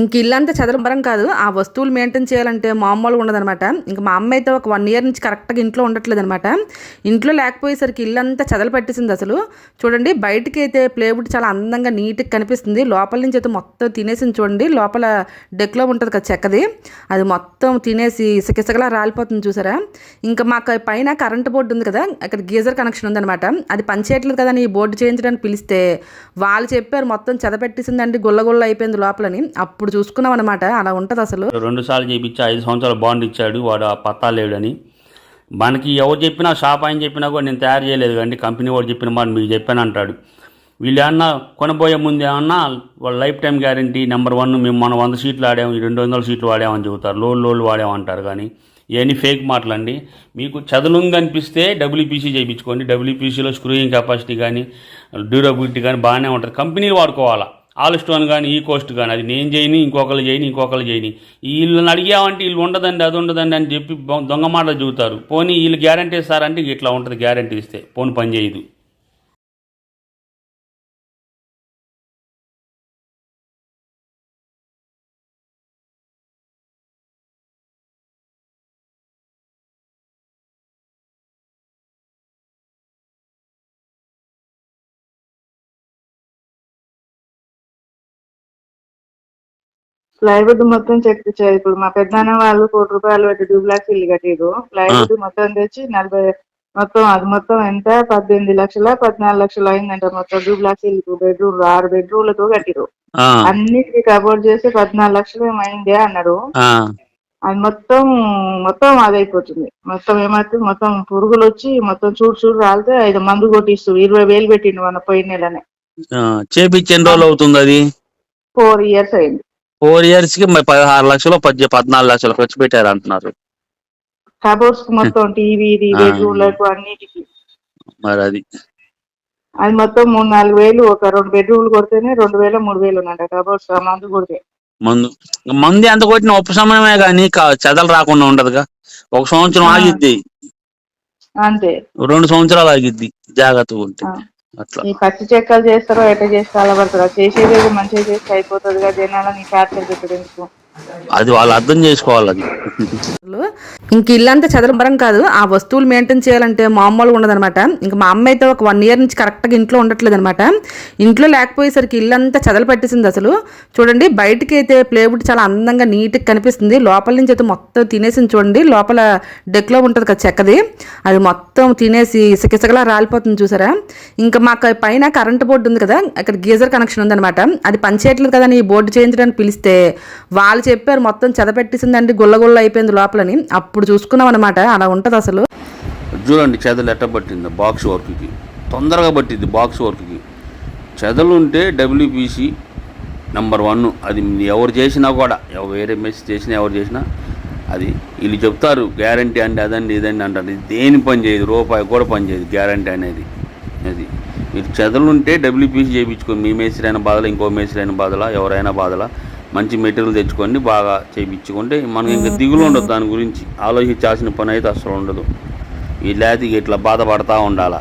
ఇంక ఇల్లంతా చదరంబరం కాదు. ఆ వస్తువులు మెయింటైన్ చేయాలంటే మామూలుగా ఉండదన్నమాట. ఇంక మా అమ్మ అయితే ఒక వన్ ఇయర్ నుంచి కరెక్ట్గా ఇంట్లో ఉండట్లేదు అనమాట ఇంట్లో లేకపోయేసరికి ఇల్లంతా చదలు పట్టేసింది అసలు. చూడండి బయటికి అయితే ప్లేవుడ్ చాలా అందంగా నీట్గా కనిపిస్తుంది. లోపల నుంచి అయితే మొత్తం తినేసింది చూడండి. లోపల డెక్లో ఉంటుంది కదా చెక్కది. అది మొత్తం తినేసి ఇసకిసకలా రాలిపోతుంది చూసారా? ఇంకా మాకు పైన కరెంట్ బోర్డు ఉంది కదా అక్కడ గీజర్ కనెక్షన్ ఉందన్నమాట. అది పనిచేయట్లేదు కదా ఈ బోర్డు చేయించడానికి పిలిస్తే వాళ్ళు చెప్పారు మొత్తం చెదపెట్టేసిందండి గుల్ల గుల్ల అయిపోయింది లోపలని. అప్పుడు ఇప్పుడు చూసుకున్నాం అనమాట అలా ఉంటుంది అసలు. రెండు సార్లు చేయించి ఐదు సంవత్సరాలు బాండ్ ఇచ్చాడు. వాడు ఆ పత్తా లేడని. మనకి ఎవరు చెప్పినా షాప్ ఆయన చెప్పినా కూడా నేను తయారు చేయలేదు కానీ కంపెనీ వాడు చెప్పిన మాట మీకు చెప్పాను అంటాడు. వీళ్ళు ఏమన్నా కొనబోయే ముందు ఏమన్నా వాళ్ళ life time guarantee number one మేము మనం వంద సీట్లు ఆడాము రెండు వందల సీట్లు వాడామని చెబుతారు. లోన్ లోన్లు వాడామంటారు కానీ ఇవన్నీ ఫేక్ మాటలండి. మీకు చదునుంది అనిపిస్తే డబ్ల్యూపీసీ చేయించుకోండి. డబ్ల్యూపీసీలో స్క్రూయింగ్ కెపాసిటీ కానీ డ్యూరబిలిటీ కానీ బాగానే ఉంటుంది. కంపెనీలు వాడుకోవాలా? ఆల్ స్టోన్ కానీ ఈ కోస్ట్ కానీ అది నేను చేయని ఇంకొకరు చేయని ఇంకొకరు చేయని. వీళ్ళని అడిగామంటే వీళ్ళు ఉండదండి అది ఉండదండి అని చెప్పి దొంగ మాటలు చెబుతారు. పోనీ వీళ్ళు గ్యారంటీ ఇస్తారంటే ఇట్లా ఉంటుంది గ్యారంటీ ఇస్తే. పోనీ పని చేయదు. ప్లైవుడ్ మొత్తం చెక్ చేయాలి ఇప్పుడు మా పెద్దనాన్న వాళ్ళు కోటి రూపాయలు పెట్టి డూప్లాక్స్ ఇల్లు కట్టిరు ప్లైవుడ్ మొత్తం తెచ్చి నలభై మొత్తం అది మొత్తం ఎంత? పద్దెనిమిది లక్షల పద్నాలుగు లక్షలు అయిందంట మొత్తం డూప్లాక్స్ ఇల్లు. బెడ్రూమ్ ఆరు బెడ్రూమ్లతో కట్టిరు అన్నిటికి కబోర్డ్ చేసి పద్నాలుగు లక్షలు ఏమైంది అన్నారు. అది మొత్తం మొత్తం అదైపోతుంది మొత్తం ఏమైతే మొత్తం పురుగులు వచ్చి మొత్తం చూడు చూడు రాలితే ఐదు మందు కొట్టిస్తూ ఇరవై వేలు పెట్టిండు మన పోయిన నెలనే. చేపించి ఎన్ని రోజులు అవుతుంది అది? ఫోర్ ఇయర్స్ అయింది. ఫోర్ ఇయర్స్కి మరి పదహారు లక్షలు పద్దె పద్నాలుగు లక్షలు ఖర్చు పెట్టారు అంటున్నారు. కబోర్డ్స్ మొత్తం టీవీది ఆ. బెడ్రూమ్లకు అన్నిటికి. మరి అది అది మొత్తం మూడు నాలుగు వేలు ఒక రెండు బెడ్రూమ్లు కొడితేనే రెండు వేల మూడు వేలు ఉన్నట కబోర్డ్స్ మందు కొడితే. మందు. మందు ఎంత కొట్టిన ఉపశమనమే కానీ చెదలు రాకుండా ఉండదుగా. ఒక సంవత్సరం. ఆగిద్ది. అంతే. రెండు సంవత్సరాలు ఆగిద్ది జాగ్రత్తగా ఉంటే. ఈ పచ్చి చెక్కలు చేస్తారో ఎట్లా చేస్తే అలా పడతారో. చేసేది మంచిగా చేస్తే అయిపోతుంది కదా జనాలని టార్చర్ పెట్టడం అది వాళ్ళు అర్థం చేసుకోవాలి అది. ఇల్లు ఇంక ఇల్లంతా చదరంబరం కాదు ఆ వస్తువులు మెయింటైన్ చేయాలంటే మామూలుగా ఉండదనమాట ఇంకా మా అమ్మ అయితే ఒక వన్ ఇయర్ నుంచి కరెక్ట్గా ఇంట్లో ఉండట్లేదు అనమాట ఇంట్లో లేకపోయేసరికి ఇల్లంతా చదలు పట్టేసింది అసలు. చూడండి బయటికి అయితే ప్లేవుడ్ చాలా అందంగా నీట్గా కనిపిస్తుంది. లోపల నుంచి అయితే మొత్తం తినేసింది చూడండి లోపల డెక్లో ఉంటుంది కదా చెక్కది. అది మొత్తం తినేసి ఇసకిసకలా రాలిపోతుంది చూసారా? ఇంకా మాకు పైన కరెంట్ బోర్డు ఉంది కదా అక్కడ గీజర్ కనెక్షన్ ఉందన్నమాట. అది పనిచేయట్లేదు కదా అని ఈ బోర్డు చేయించడానికి పిలిస్తే వాళ్ళు చెప్పారు మొత్తం చెదపెట్టేసిందండి గుల్ల గుల్ల అయిపోయింది లోపలని. అప్పుడు చూసుకున్నాం అనమాట అలా ఉంటుంది అసలు. చూడండి చెదలు ఎట్ట పట్టింది? బాక్స్ వర్క్కి. తొందరగా పట్టింది బాక్స్ వర్క్కి. చెదలు ఉంటే డబ్ల్యూపీసీ నెంబర్ వన్. అది ఎవరు చేసినా కూడా వేరే మెస్ చేసినా ఎవరు చేసినా అది వీళ్ళు చెప్తారు గ్యారంటీ అండి అదండి ఇదండి అంటారు. ఇది దేని పని చేయదు రూపాయి కూడా పని చేయదు గ్యారంటీ అనేది. అది. మీరు చెదలు ఉంటే డబ్ల్యూపీసీ చేయించుకొని మీ మేస్త్రి అయిన బాధలా ఇంకో మేస్త్రి అయిన బాధలా ఎవరైనా బాధలా మంచి మెటీరియల్ తెచ్చుకొని బాగా చేయించుకుంటే మనకి ఇంకా దిగులు ఉండదు దాని గురించి. ఆలోచించాల్సిన పని అయితే అసలు ఉండదు. ఈ లేతికి ఇట్లా బాధపడతా ఉండాలా?